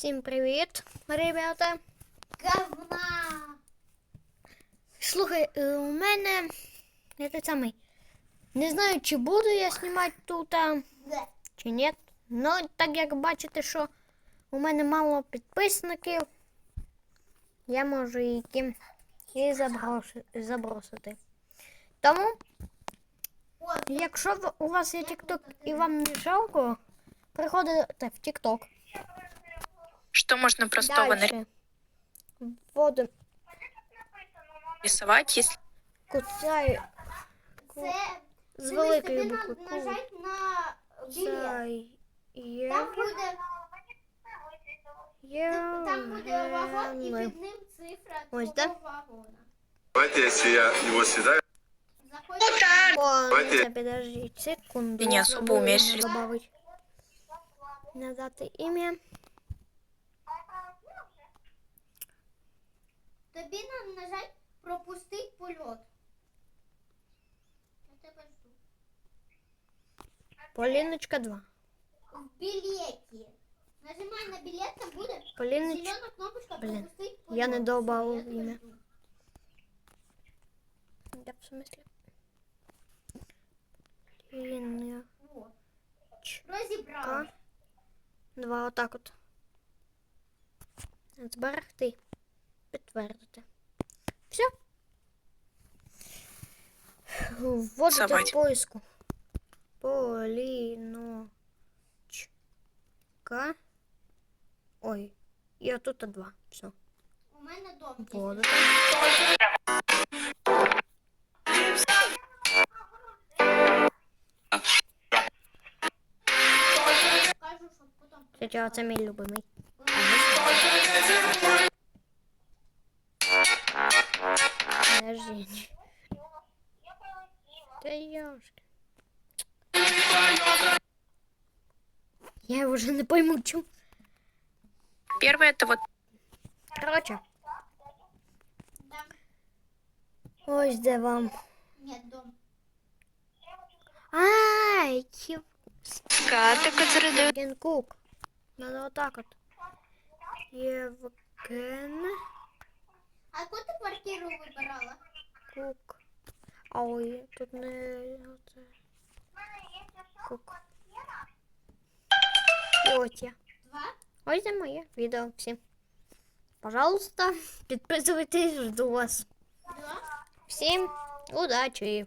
Всім привіт, ребята. Говна. Слухай, е, у мене я той самий. Не знаю, чи буду я знімати тут, а, чи ні. Ну, так як бачите, що у мене мало підписників, я можу її і заброси- забросити. Тому, якщо у вас є TikTok і вам не жалко, приходите в TikTok. Что можно простого Дальше. Вводимо нарисовать, если куцай це з дивись, великої тобі букви надо нажати на білет. Куцай є. Там буде, там буде вагон і Євгени. під ним цифра Ось, твого да? вагона. Давайте, если я его съедаю, Заходь. О, Давайте. це підождіть секунду. Ты не особо забула умеешь йому рисовать. добавить. Надати ім'я. Тобі треба нажати пропустити польот. Я тебе жду. Поліночка 2. В білеті. Нажимай на білет, там буде Поліноч... зелена кнопочка Блін, пропустити польот. я не добавив Я тебе ім'я. жду. Я в смислі. Поліночка О, Розібрали. 2. Отак от. Зберегти. Підтвердити. Все. Вводите в Совать. поиску. Поліночка. Ой. І отут два. Все. У мене дом. Вводите. Кажу, щоб потім Кстати, це мій любимий. Подожди. Да ёшки. Я уже не пойму, чому. первое это вот Короче, Да. ось де вам. Нет, дом. Ай, карты, которые дают Євген Кук. Надо отак от. Євген А яку ти квартиру вибирала? Кук. А ой, тут не оце. Кук. І ось я. Два? Ось це моє відео всім. Пожалуйста, підписуйтесь, жду вас. Два? Всім удачі!